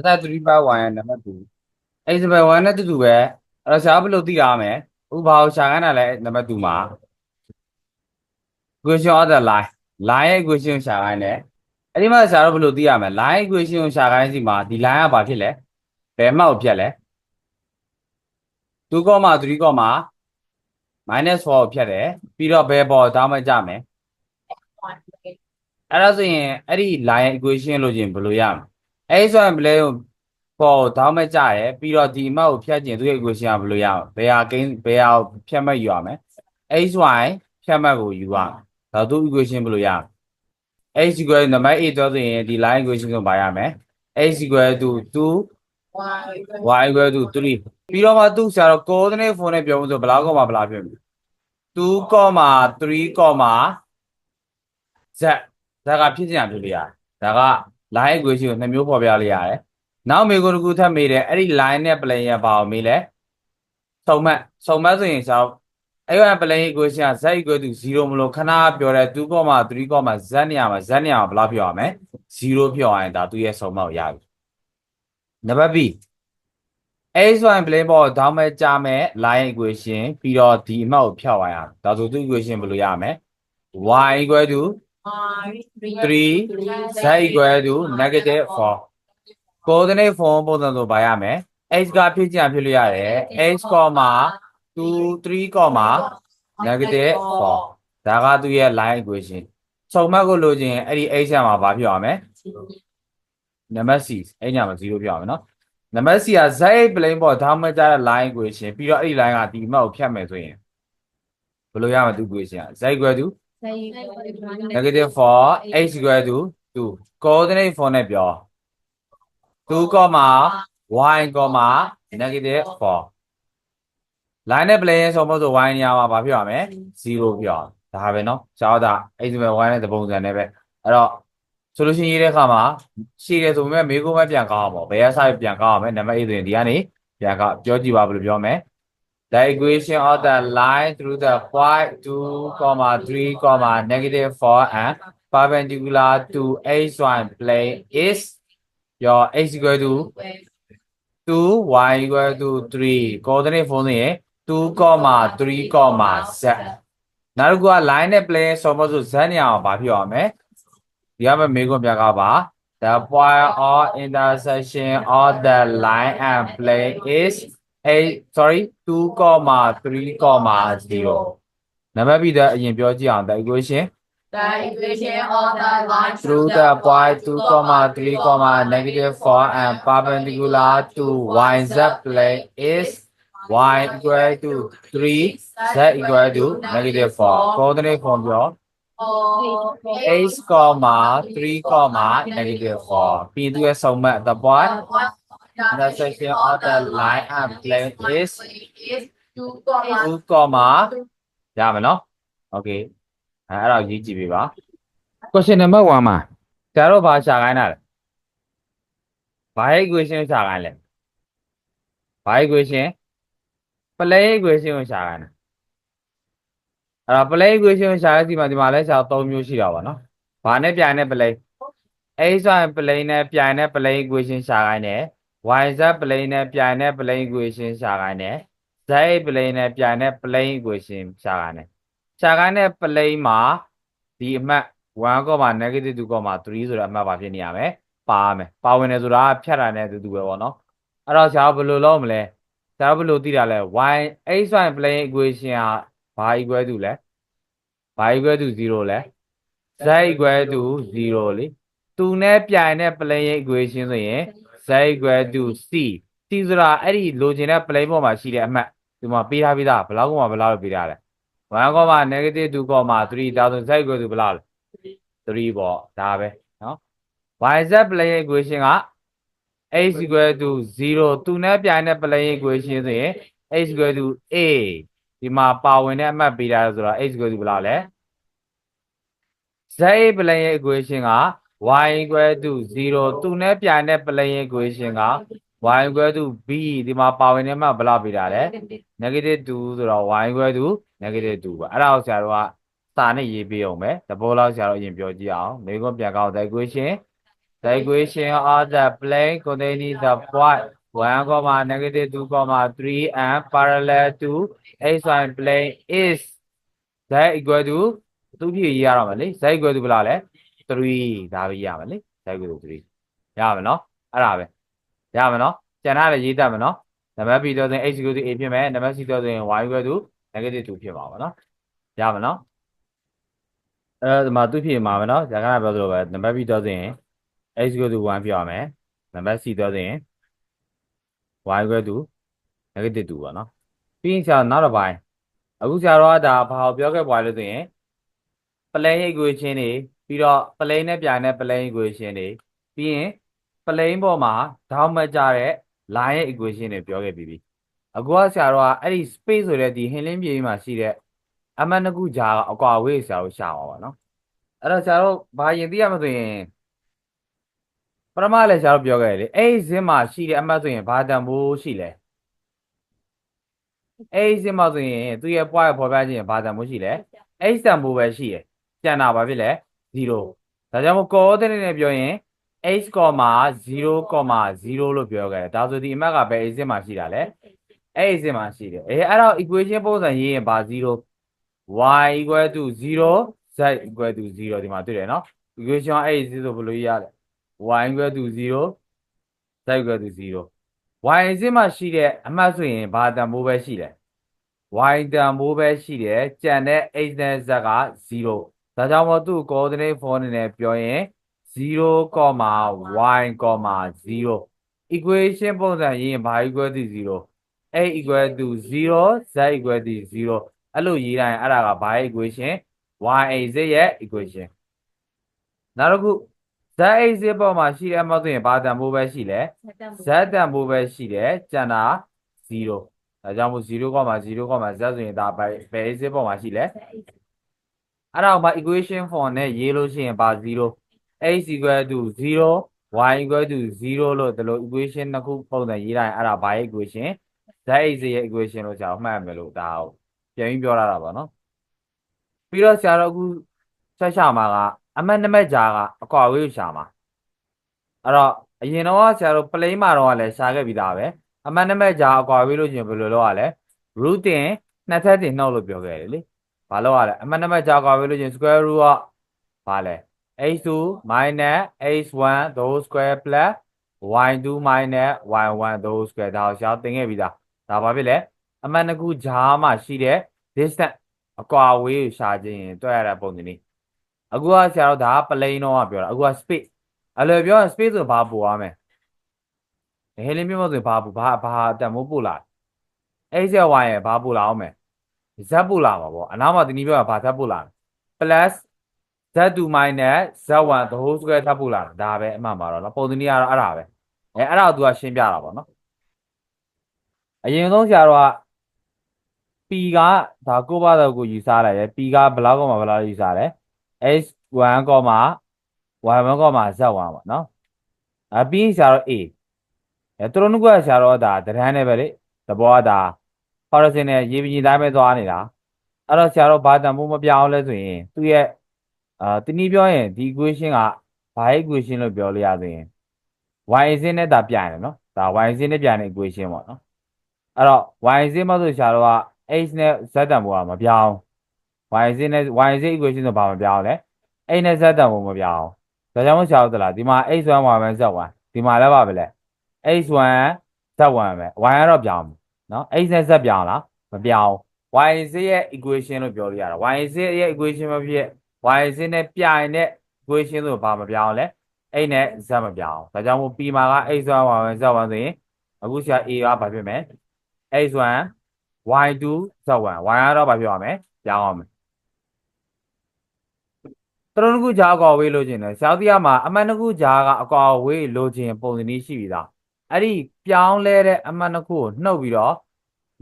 အသက်3 by 1ရဲ့နံပါတ်2အဲ့ဒီနံပါတ်1နဲ့တူတူပဲအဲ့တော့ဆရာဘယ်လိုသိရမလဲဥပဘာကိုရှာခိုင်းတာလဲနံပါတ်2မှာ equation of the line line ရဲ့ equation ကိုရှာခိုင်းတယ်အဲ့ဒီမှာဆရာတို့ဘယ်လိုသိရမလဲ line equation ကိုရှာခိုင်းစီမှာဒီ line ကဘာဖြစ်လဲဘယ်မှောက်ဖြတ်လဲ2 3 minus 4ကိုဖြတ်တယ်ပြီးတော့ဘယ်ပေါ်တောင်းမကြမယ်အဲ့ဒါဆိုရင်အဲ့ဒီ line ရဲ့ equation လို့ချင်းဘယ်လိုရမလဲ အဲ့ဒီဆိုရင်ဘယ်လဲပေါ်တောင်းမကြရယ်ပြီးတော့ဒီအမောက်ကိုဖြတ်ကျင်သူရဲ့ equation ကဘယ်လိုရမလဲဘယ်ဟာကိန်းဘယ်ဟာဖြတ်မှတ်ယူရမလဲ xy ဖြတ်မှတ်ကိုယူရမယ်ဒါသူ equation ဘယ်လိုရမလဲ x equal နံပါတ်8တော့ဆိုရင်ဒီ line equation ကိုပါရမယ် x equal to 2 y equal to 3ပြီးတော့မှသူဆရာတော့ coordinate form နဲ့ပြောမှုဆိုဘယ်လောက်ကောမှဘယ်လောက်ဖြစ်မလဲ2 3 z z ကဖြစ်ချင်တာဖြစ်လို့ရတယ်ဒါက line equation ကိုနှစ်မျိုးပေါ်ပြလိုက်ရတယ်နောက်မေကိုတစ်ခုထပ်မေးတယ်အဲ့ဒီ line နဲ့ plane ရပါအောင်မေးလဲစုံမတ်စုံမတ်ဆိုရင်ဆရာအဲ့ဒီ plane equation က z equal to 0မလို့ခဏပြောတယ်2 3 z နေရာမှာ z နေရာမှာဘယ်လောက်ပြောရမလဲ0ပြောရရင်ဒါသူ့ရဲ့စုံမတ်ကိုရပြီနံပါတ် B xy plane ပေါ်ဒေါင်းမဲ့ကြမဲ့ line equation ပြီးတော့ဒီအမှတ်ကိုဖြောက်သွားရအောင်ဒါဆိုသူ equation ဘယ်လိုရမလဲ y equal to 3 z equal to negative 4 coordinate form ပုံစံဆိုပါရမယ် x ကဖြစ်ချင်ဖြစ်လို့ရတယ် x, 2 3, negative 4ဒါကသူ့ရဲ့ line equation စုံမတ်ကိုလိုချင်အဲ့ဒီ x ရမှာဘာဖြစ်ရမလဲနံပါတ် c အဲ့ညမှာ0ဖြစ်ရမယ်နော်နံပါတ် c က z plane ပေါ်ဓာတ်မကျတဲ့ line equation ပြီးတော့အဲ့ဒီ line ကဒီအမှတ်ကိုဖြတ်မယ်ဆိုရင်ဘယ်လိုရမလဲသူ equation က z equal to negative 4 x equal to 2 coordinate form နဲ့ပြော2 y negative 4 line နဲ့ plane ဆိုမဆို y နေရာမှာဘာဖြစ်ရမလဲ0ဖြစ်အောင်ဒါပဲเนาะကျောင်းသား x ပဲ y နဲ့တပုံစံနဲ့ပဲအဲ့တော့ solution ရေးတဲ့အခါမှာရှည်တယ်ဆိုပေမဲ့မေးခွန်းပဲပြန်ကောက်အောင်ပေါ့ဘယ်ကစားပြန်ကောက်အောင်မယ်နံပါတ်8ဆိုရင်ဒီကနေပြန်ကောက်ပြောကြည့်ပါဘယ်လိုပြောမလဲ the equation of the line through the point 2 3 negative 4 and perpendicular to x1 plane is your x equal to 2 y equal to 3 coordinate form ဆိုရင်2 3 z နောက်တစ်ခုက line နဲ့ plane ဆိုမဆို z နေရာမှာဘာဖြစ်အောင်မလဲဒီကမှမေးခွန်းပြကားပါ the point of intersection of the line and plane is 8 sorry 2 3 0နံပါတ် B တဲ့အရင်ပြောကြည့်အောင် the equation The equation of the line through the point 2 3 negative 4 and perpendicular to yz plane is y equal to 3 z equal to negative 4 coordinate form ပြော of x comma 3 negative 4ပြီးသူရဲ့စုံမက် the point Intersection of the line and plane is is 2 2 comma ရမယ်နော် okay အဲအဲ့တော့ရေးကြည့်ပေးပါ question number 1မှာကျတော့ဘာရှာခိုင်းတာလဲဘာ equation ရှာခိုင်းလဲဘာ equation plane equation ကိုရှာခိုင်းတာအဲ့တော့ plane equation ကိုရှာရစီမှာဒီမှာလဲရှာ3မျိုးရှိတာပါနော်ဘာနဲ့ပြိုင်တဲ့ plane x y plane နဲ့ပြိုင်တဲ့ plane equation ရှာခိုင်းတယ် y z plane နဲ့ပြိုင်တဲ့ plane equation ရှာခိုင်းတယ် z plane နဲ့ပြိုင်တဲ့ plane equation ရှာခိုင်းတယ်ရှာခိုင်းတဲ့ plane မှာဒီအမှတ်1 negative 2 3ဆိုတဲ့အမှတ်ပါဖြစ်နေရမယ်ပါမယ်ပါဝင်တယ်ဆိုတာဖြတ်တာနဲ့အတူတူပဲပေါ့နော်အဲ့တော့ဆရာဘယ်လိုလုပ်မလဲဆရာဘယ်လိုသိတာလဲ y x y plane equation ကဘာ equal to လဲဘာ equal to 0လဲ z equal to 0လေသူနဲ့ပြိုင်တဲ့ plane equation ဆိုရင် z equal to c c ဆိုတာအဲ့ဒီလိုချင်တဲ့ plane ပေါ်မှာရှိတဲ့အမှတ်ဒီမှာပေးထားပြီးသားဘယ်လောက်ကမှဘယ်လောက်လို့ပေးထားလဲ1 negative 2 3ဒါဆို z equal to ဘယ်လောက်လဲ3ပေါ့ဒါပဲနော် yz plane equation က x equal to 0သူနဲ့ပြိုင်တဲ့ plane equation ဆိုရင် x equal to a ဒီမှာပါဝင်တဲ့အမှတ်ပေးထားဆိုတော့ x equal to ဘယ်လောက်လဲ z plane equation က y equal to 0သူနဲ့ပြိုင်တဲ့ plane equation က y equal to b ဒီမှာပါဝင်တဲ့အမှတ်ဘယ်လောက်ပေးထားလဲ negative 2ဆိုတော့ y equal to negative 2ပါအဲ့ဒါကိုဆရာတို့ကစာနဲ့ရေးပေးအောင်ပဲတဘောလောက်ဆရာတို့အရင်ပြောကြည့်အောင်မိကုန်းပြန်ကောက်တဲ့ equation the equation of the plane containing the point 1 comma negative 2 comma 3 and parallel to xy plane is z equal to သူဖြည့်ရရတော့မယ်လေ z equal to ဘယ်လောက်လဲ 3ဒါပဲရမယ်လေ z equal to 3ရမယ်နော်အဲ့ဒါပဲရမယ်နော်ကျန်တာလည်းရေးတတ်မယ်နော်နံပါတ် b တော့ဆိုရင် x equal to a ဖြစ်မယ်နံပါတ် c တော့ဆိုရင် y equal to negative 2ဖြစ်မှာပါနော်ရမယ်နော်အဲဒီမှာသူဖြည့်မှာမယ်နော်ဇာကနာပြောသလိုပဲနံပါတ် b တော့ဆိုရင် x equal to 1ဖြစ်ရမယ်နံပါတ် c တော့ဆိုရင် y equal to negative 2ပါနော်ပြီးရင်ဆရာနောက်တစ်ပိုင်းအခုဆရာတော်ကဒါဘာကိုပြောခဲ့ပွားလို့ဆိုရင် plane equation တွေ ပြီးတော့ plane နဲ့ပြိုင်တဲ့ plane equation တွေပြီးရင် plane ပေါ်မှာဓာတ်မကျတဲ့ line ရဲ့ equation တွေပြောခဲ့ပြီးပြီအခုကဆရာတော်ကအဲ့ဒီ space ဆိုတဲ့ဒီဟင်းလင်းပြေးမှာရှိတဲ့အမှတ်နှစ်ခုကြားကအကွာဝေးဆရာတို့ရှာပါပါနော်အဲ့တော့ဆရာတို့ဘာရင်သိရမဆိုရင်ပထမလည်းဆရာတို့ပြောခဲ့တယ်လေအဲ့ဒီဇင်းမှာရှိတဲ့အမှတ်ဆိုရင်ဘာတန်ဖိုးရှိလဲအဲ့ဒီဇင်းမှာဆိုရင်သူ့ရဲ့ point ပေါ်ပြခြင်းရင်ဘာတန်ဖိုးရှိလဲ x တန်ဖိုးပဲရှိတယ်ကျန်တာဘာဖြစ်လဲ 0ဒါကြောင့်မို့ coordinate နဲ့ပြောရင် x, 0, 0လို့ပြောခဲ့တယ်ဒါဆိုဒီအမှတ်ကဘယ် x မှာရှိတာလဲအဲ့ဒီအမှာရှိတယ်အေးအဲ့တော့ equation ပုံစံရေးရင်ဘာ0 y equal to 0 z equal to 0ဒီမှာတွေ့တယ်နော် equation အဲ့ဒီဆိုဘယ်လိုရေးရလဲ y equal to 0 z equal to 0 y အစစ်မှာရှိတဲ့အမှတ်ဆိုရင်ဘာတန်ဖိုးပဲရှိတယ် y တန်ဖိုးပဲရှိတယ်ကြံတဲ့ x နဲ့ z က0 ဒါကြောင့်မို့သူ့ coordinate form အနေနဲ့ပြောရင် 0, y, 0 equation ပုံစံရေးရင်ဘာ equal to 0 a equal to 0 z equal to 0အဲ့လိုရေးတိုင်းအဲ့ဒါကဘာ equation y z ရဲ့ equation နောက်တစ်ခု z z ပေါ်မှာရှိတဲ့အမှတ်ဆိုရင်ဘာတန်ဖိုးပဲရှိလဲ z တန်ဖိုးပဲရှိတယ်ကျန်တာ0ဒါကြောင့်မို့0 0 z ဆိုရင်ဒါဘယ်ဘယ် z ပေါ်မှာရှိလဲ အဲ့ဒါကိုဘာ equation form နဲ့ရေးလို့ရှိရင်ဘာ0 x equal to 0 y equal to 0လို့ဒီလို equation နှစ်ခုပုံစံရေးတိုင်းအဲ့ဒါဘာ equation z z ရဲ့ equation လို့ဆရာတို့မှတ်ရမယ်လို့ဒါကိုပြန်ပြီးပြောရတာပါနော်ပြီးတော့ဆရာတို့အခုဆက်ရှာမှာကအမှတ်နှစ်မဲ့ကြားကအကွာဝေးကိုရှာမှာအဲ့တော့အရင်တော့ဆရာတို့ plane မှာတော့လည်းရှာခဲ့ပြီးသားပဲအမှတ်နှစ်မဲ့ကြားအကွာဝေးလို့ရှင်ဘယ်လိုလုပ်ရလဲ root တင်နှစ်ထပ်တင်နှုတ်လို့ပြောခဲ့တယ်လေ ဘာလို့ရလဲအမှတ်နှစ်မဲ့ကြားအကွာဝေးလို့ရှင် square root ကဘာလဲ x2 minus x1 the whole square plus y2 minus y1 the whole square ဒါကိုရှာသင်ခဲ့ပြီးသားဒါဘာဖြစ်လဲအမှန်တကူဂျားမှာရှိတဲ့ distance အကွာအဝေးကိုရှာခြင်းရင်တွေ့ရတဲ့ပုံစံนี้အခုကဆရာတို့ဒါက plane တော့ပြောတာအခုက space အဲ့လိုပြောရင် space ဆိုဘာပို့ရမလဲဟဲလင်းပြမဆိုရင်ဘာပို့ဘာဘာတန်မိုးပို့လာ x ရ y ရဘာပို့လာအောင်မ ယ် z ပို့လာမှာပေါ့အနားမှာဒီနည်းပြောတာဘာဇက်ပို့လာ plus z2 minus z1 the whole square ထပ်ပို့လာတာဒါပဲအမှန်ပါတော့နော်ပုံစံနည်းကတော့အဲ့ဒါပဲအဲအဲ့ဒါကို तू ကရှင်းပြတာပေါ့နော်အရင်ဆုံးဆရာတော်က p ကဒါကိုပါတော့ကိုယူဆလိုက်တယ် p ကဘယ်လောက်ကောမှဘယ်လောက်ယူဆလဲ x1 ကောမှ y1 ကောမှ z1 ပေါ့နော်အပြီးရင်ဆရာတော် a အဲသူတို့ကဆရာတော်ကဒါတရမ်းနဲ့ပဲလေသဘောကဒါ horizon နဲ့ရေပြင်တိုင်းပဲသွားနေတာအဲ့တော့ဆရာတော်ဘာတန်ဖို့မပြောင်းလဲဆိုရင်သူ့ရဲ့အာတနည်းပြောရင်ဒီ equation ကဘာ equation လို့ပြောလို့ရဆိုရင် y အစင်းနဲ့ဒါပြတယ်နော်ဒါ y အစင်းနဲ့ပြတဲ့ equation ပေါ့နော်အဲ့တော့ y အစင်းမဆိုဆရာတော်က x နဲ့ z တန်ဖို့ကမပြောင်း y အစင်းနဲ့ y အစင်း equation ဆိုဘာမပြောင်းလဲ x နဲ့ z တန်ဖို့မပြောင်းဒါကြောင့်မို့ဆရာတို့သလားဒီမှာ x1 y1 z1 ဒီမှာလည်းပါပဲလေ x1 z1 ပဲ y ကတော့ပြောင်း နော် x နဲ့ z ပြောင်းလားမပြောင်း y z ရဲ့ equation လို့ပြောလို့ရတာ y z ရဲ့ equation မဖြစ် y z နဲ့ပြိုင်တဲ့ equation ဆိုဘာမပြောင်းလဲအဲ့နဲ့ z မပြောင်းဒါကြောင့်မို့ p မှာက x1 y1 z1 ဆိုရင်အခုဆရာ a ကဘာဖြစ်မလဲ x1 y2 z1 y ကတော့ဘာဖြစ်ရမလဲပြောင်းရမယ်တရုံးခုကြားအကွာဝေးလို့ခြင်းလဲဆရာတိရမှာအမှန်တခုကြားကအကွာဝေးလို့ခြင်းပုံစံนี้ရှိပြီသား အဲ့ဒီပြောင်းလဲတဲ့အမှန်တစ်ခုကိုနှုတ်ပြီးတော့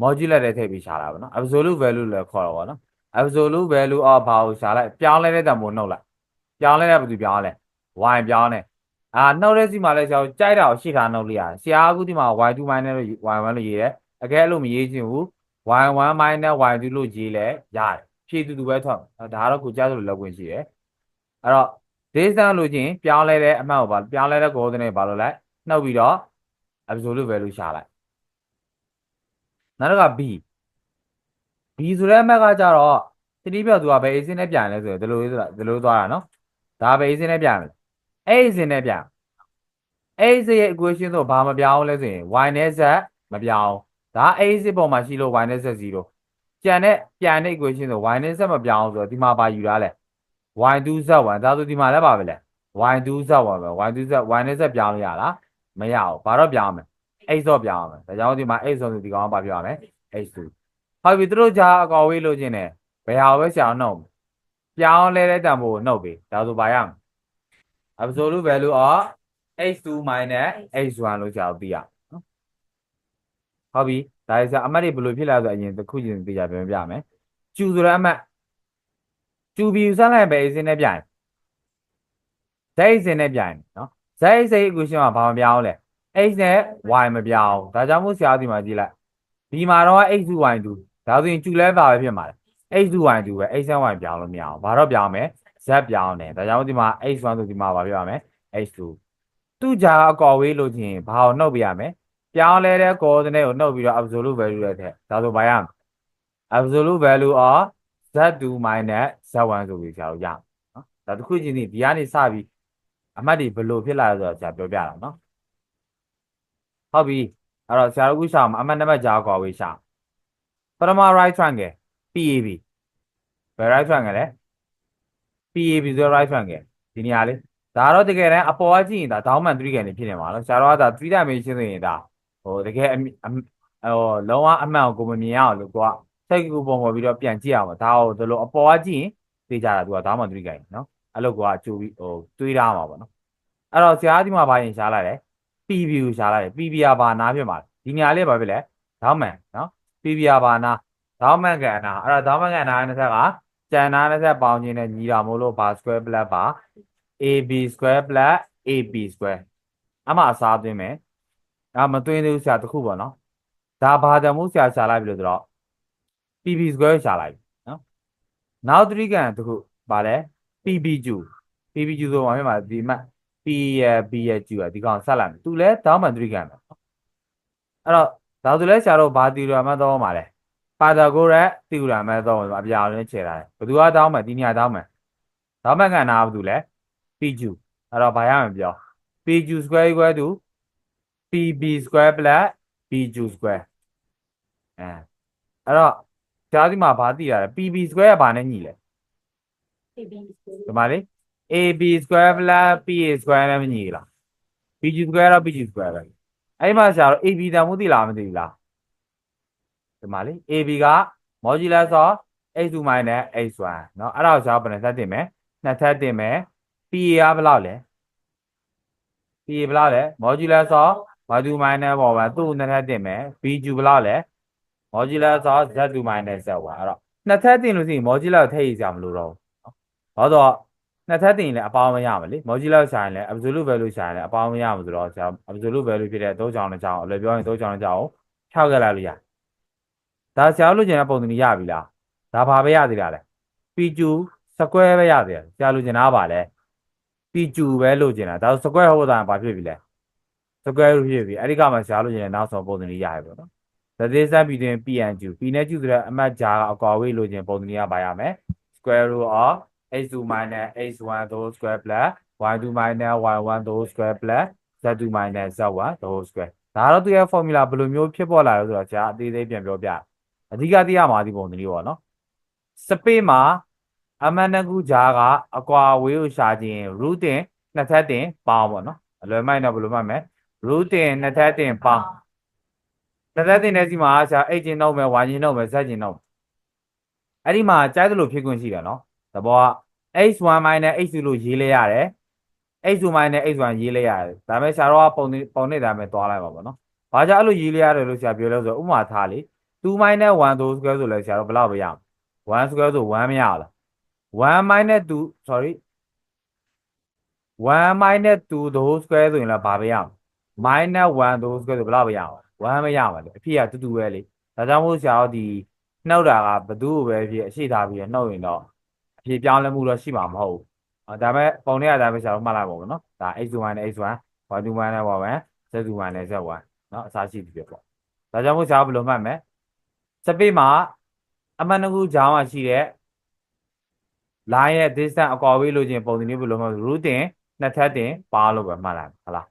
modular နဲ့ထည့်ပြီးရှာတာပေါ့နော် absolute value လို့ခေါ်တော့ဗောနော် absolute value of ဘာကိုရှာလိုက်ပြောင်းလဲတဲ့တန်ဖိုးနှုတ်လိုက်ပြောင်းလဲတဲ့ဘာသူပြောင်းလဲ y ပြောင်းလဲအာနှုတ်တဲ့စီမှာလဲဆရာကြိုက်တာကိုရှေ့ထားနှုတ်လိုက်ရတယ်ဆရာအခုဒီမှာ y2 minus လို့ y1 လို့ရေးတယ်အကဲလို့မရေးချင်ဘူး y1 minus y2 လို့ရေးလဲရတယ်ဖြည့်တူတူပဲထွက်ဒါကတော့ကိုကြားသလိုလောက်ဝင်ရှိတယ်အဲ့တော့ distance လို့ချင်းပြောင်းလဲတဲ့အမှတ်ကိုပါပြောင်းလဲတဲ့ coordinate ဘာလို့လဲနှုတ်ပြီးတော့ absolute value ရှာလိုက်နောက်တစ်ခါ b b ဆိုတဲ့အမှတ်ကကြတော့တတိပြောသူကဘယ် AC နဲ့ပြန်လဲဆိုတော့ဒီလိုဆိုတာဒီလိုသွားတာနော်ဒါဘယ် AC နဲ့ပြန်လဲအဲ့ AC နဲ့ပြန်အဲ့ AC ရဲ့ equation ဆိုဘာမပြောင်းလဲဆိုရင် y နဲ့ z မပြောင်းဒါ AC ပေါ်မှာရှိလို့ y နဲ့ z 0ကြံတဲ့ပြန်တဲ့ equation ဆို y နဲ့ z မပြောင်းဆိုတော့ဒီမှာပါယူထားလဲ y2 z1 ဒါဆိုဒီမှာလည်းပါပဲလေ y2 z1 ပဲ y2 z y နဲ့ z ပြောင်းလို့ရလား မရဘူးဘာတော့ပြောင်းမလဲ x တော့ပြောင်းရမယ်ဒါကြောင့်ဒီမှာ x ဆိုဒီကောင်ကဘာပြောရမလဲ x2 ဟုတ်ပြီသူတို့ကြာအကောဝေးလို့ခြင်းနဲ့ဘယ်ဟာပဲရှာအောင်နှုတ်မလဲပြောင်းလဲတဲ့တန်ဖိုးကိုနှုတ်ပြီဒါဆိုဘာရမလဲ absolute value of x2 minus x1 လို့ကြာအောင်သိရနော်ဟုတ်ပြီဒါဆိုအမှတ်တွေဘယ်လိုဖြစ်လာဆိုအရင်တစ်ခုချင်းသိကြပြန်ပြမယ်ကျူဆိုတဲ့အမှတ်ကျူဘီယူဆလိုက်ပဲအစင်းနဲ့ပြရင်ဇိုက်စင်းနဲ့ပြရင်နော် ဇိုက်စိတ် equation ကဘာမပြောင်းလဲ x နဲ့ y မပြောင်းဒါကြောင့်မို့ဆရာဒီမှာကြည့်လိုက်ဒီမှာတော့ x 2 y 2ဒါဆိုရင်ကျူလဲပါပဲဖြစ်မှာလေ x 2 y 2ပဲ x နဲ့ y ပြောင်းလို့မရအောင်ဘာတော့ပြောင်းမယ် z ပြောင်းတယ်ဒါကြောင့်မို့ဒီမှာ x 1ဆိုဒီမှာဘာပြောရမလဲ x 2သူ့ကြာအကော်ဝေးလို့ချင်းဘာကိုနှုတ်ပြရမလဲပြောင်းလဲတဲ့ coordinate ကိုနှုတ်ပြီးတော့ absolute value နဲ့ထည့်ဒါဆိုဘာရမလဲ absolute value of z2 minus z1 ဆိုပြီးဆရာတို့ရမယ်နော်ဒါတစ်ခုချင်းဒီဒီကနေစပြီး အမှတ်တွေဘယ်လိုဖြစ်လာလဲဆိုတော့ဆရာပြောပြတာနော်ဟုတ်ပြီအဲ့တော့ဆရာတို့ခုရှာမှာအမှတ်နံပါတ်ကြာကွာဝေးရှာပထမ right triangle PAB ဘယ် right triangle လဲ PAB ဆို right triangle ဒီနေရာလေးဒါတော့တကယ်တမ်းအပေါ်ကကြည့်ရင်ဒါ down man 3 can ဖြစ်နေမှာနော်ဆရာတို့ကဒါ3 dimension ဆိုရင်ဒါဟိုတကယ်အမြအမြဟိုလုံးဝအမှန်ကိုကိုမမြင်ရအောင်လို့ကိုကစိတ်ကူပုံပေါ်ပြီးတော့ပြန်ကြည့်အောင်ပါဒါဟိုဒီလိုအပေါ်ကကြည့်ရင်သိကြတာသူက down man 3 can နော် အဲ့လိုကိုကကြိုပြီးဟိုတွေးထားမှာပေါ့နော်အဲ့တော့ဆရာဒီမှာဘာရင်ရှားလိုက်လဲ PB ကိုရှားလိုက်တယ် PB ကဘာနာဖြစ်မှာလဲဒီနေရာလေးဘာဖြစ်လဲ down man နော် PB ကဘာနာ down man ကနာအဲ့တော့ down man ကနာတဲ့ဆက်ကကျန်နာတဲ့ဆက်ပေါင်းခြင်းနဲ့ညီတာမို့လို့ဘာ square plus ပါ AB square plus AP square အမှအစားသွင်းမယ်ဒါမသွင်းသေးဘူးဆရာတခုပေါ့နော်ဒါဘာတမှုဆရာရှာလိုက်ပြီလို့ဆိုတော့ PB square ရှာလိုက်ပြီနော်နောက်3ကန်တခုဘာလဲ PBQ PBQ ဆိုမှဖြစ်မှာဒီမှ P ရ B ရ Q ရဒီကောင်ဆက်လိုက်မယ်သူလဲတောင်းမှ3ကန်ပဲအဲ့တော့ဒါဆိုလဲဆရာတို့ဘာတီရမှတ်တော့မှာလဲပါတာကိုရက်တီရမှတ်တော့အပြာလေးခြေထားတယ်ဘယ်သူကတောင်းမှဒီနေရာတောင်းမှတောင်းမှကန်နာဘာသူလဲ PQ အဲ့တော့ဘာရမလဲပြော PQ square equal to PB square plus PQ square အဲအဲ့တော့ကြားဒီမှာဘာသိရလဲ PB square ကဘာနဲ့ညီလဲ ဒီမှာလေ AB square plus PA square နဲ့မညီလား PQ square တော့ PQ square ပဲအဲ့မှာဆရာတို့ AB တန်မှုသိလားမသိဘူးလားဒီမှာလေ AB က modulus of x2 minus x1 เนาะအဲ့ဒါကိုဆရာတို့ဘယ်နဲ့ဆက်တင်မယ်နှစ်ထပ်တင်မယ် PA ကဘယ်လောက်လဲ PA ဘယ်လောက်လဲ modulus of y2 minus ပေါ်မှာသူ့နှစ်ထပ်တင်မယ် BQ ဘယ်လောက်လဲ modulus of z2 minus z1 အဲ့တော့နှစ်ထပ်တင်လို့ရှိရင် modulus ကိုထည့်ရစရာမလိုတော့ဘူးเนาะ ဘာလို့နှစ်ထပ်တင်ရင်လည်းအပေါင်းမရမှာလေ modulus ရှာရင်လည်း absolute value ရှာရင်လည်းအပေါင်းမရမှာဆိုတော့ဆရာ absolute value ဖြစ်တဲ့3ချောင်းနဲ့ချောင်းအလွယ်ပြောရင်3ချောင်းနဲ့ချောင်းကိုဖြောက်ခဲ့လိုက်လို့ရဒါဆရာလို့ကျင်တဲ့ပုံစံကြီးရပြီလားဒါဘာပဲရသေးတာလဲ PQ square ပဲရသေးတယ်ဆရာလို့ကျင်တာကဘာလဲ PQ ပဲလို့ကျင်တာဒါဆို square ဟုတ်တာဘာဖြစ်ပြီလဲ square root ဖြစ်ပြီအဲ့ဒီကမှဆရာလို့ကျင်တဲ့နောက်ဆုံးပုံစံကြီးရပြီပေါ့နော် the distance between P and Q P နဲ့ Q ဆိုတဲ့အမှတ်ကြားကအကွာဝေးလို့ကျင်ပုံစံကြီးကဘာရမလဲ square root of x2 minus x1 the whole square plus y2 minus y1 the whole square plus z2 minus z1 the whole square ဒါကတော့သူရဲ့ formula ဘယ်လိုမျိုးဖြစ်ပေါ်လာလဲဆိုတော့ဆရာအသေးသေးပြန်ပြောပြအဓိကသိရမှာဒီပုံစံလေးပေါ့နော် space မှာအမှန်တကူကြားကအကွာဝေးကိုရှာခြင်း root တင်နှစ်ထပ်တင်ပေါင်းပေါ့နော်အလွယ်မိုက်တော့ဘယ်လိုမှတ်မလဲ root တင်နှစ်ထပ်တင်ပေါင်းနှစ်ထပ်တင်တဲ့စီမှာဆရာ x ချင်းနှုတ်မယ် y ချင်းနှုတ်မယ် z ချင်းနှုတ်အဲ့ဒီမှာကြိုက်သလိုဖြစ်ခွင့်ရှိတယ်နော်သ ဘောက x1 x2 လို့ရေးလဲရတယ် x2 x1 ရေးလဲရတယ်ဒါပေမဲ့ဆရာတော်ကပုံနေပုံနေတိုင်းပဲသွားလိုက်ပါပေါ့နော်ဘာကြောင့်အဲ့လိုရေးလဲရတယ်လို့ဆရာပြောလဲဆိုတော့ဥပမာထားလေ2 1 2 square ဆိုလဲဆရာတော်ဘယ်လောက်ပဲရအောင်1 square ဆို1မရလား1 minus 2 sorry 1 minus 2 the whole square ဆိုရင်လည်းဘာပဲရအောင် minus 1 the whole square ဆိုဘယ်လောက်ပဲရအောင်1မရပါလေအဖြစ်ကတူတူပဲလေဒါကြောင့်မို့ဆရာတို့ဒီနှုတ်တာကဘယ်သူ့ကိုပဲဖြစ်အရှိထားပြီးတော့နှုတ်ရင်တော့ အဖြစ်ပြောင်းလဲမှုတော့ရှိမှာမဟုတ်ဘူးအော်ဒါပေမဲ့ပုံနဲ့အတိုင်းပဲဆရာတို့မှတ်လိုက်ပါဘူးနော်ဒါ x1 နဲ့ x1 y21 နဲ့ y1 z21 နဲ့ z1 နော်အစားရှိပြီပေါ့ဒါကြောင့်မို့ဆရာတို့ဘယ်လိုမှတ်မလဲစပိတ်မှာအမှန်တကူဂျားမှာရှိတဲ့ line ရဲ့ distance အကွာဝေးလို့ချင်းပုံစံမျိုးဘယ်လိုမှတ် root တင်နှစ်ထပ်တင်ပါလို့ပဲမှတ်လိုက်ဟုတ်လား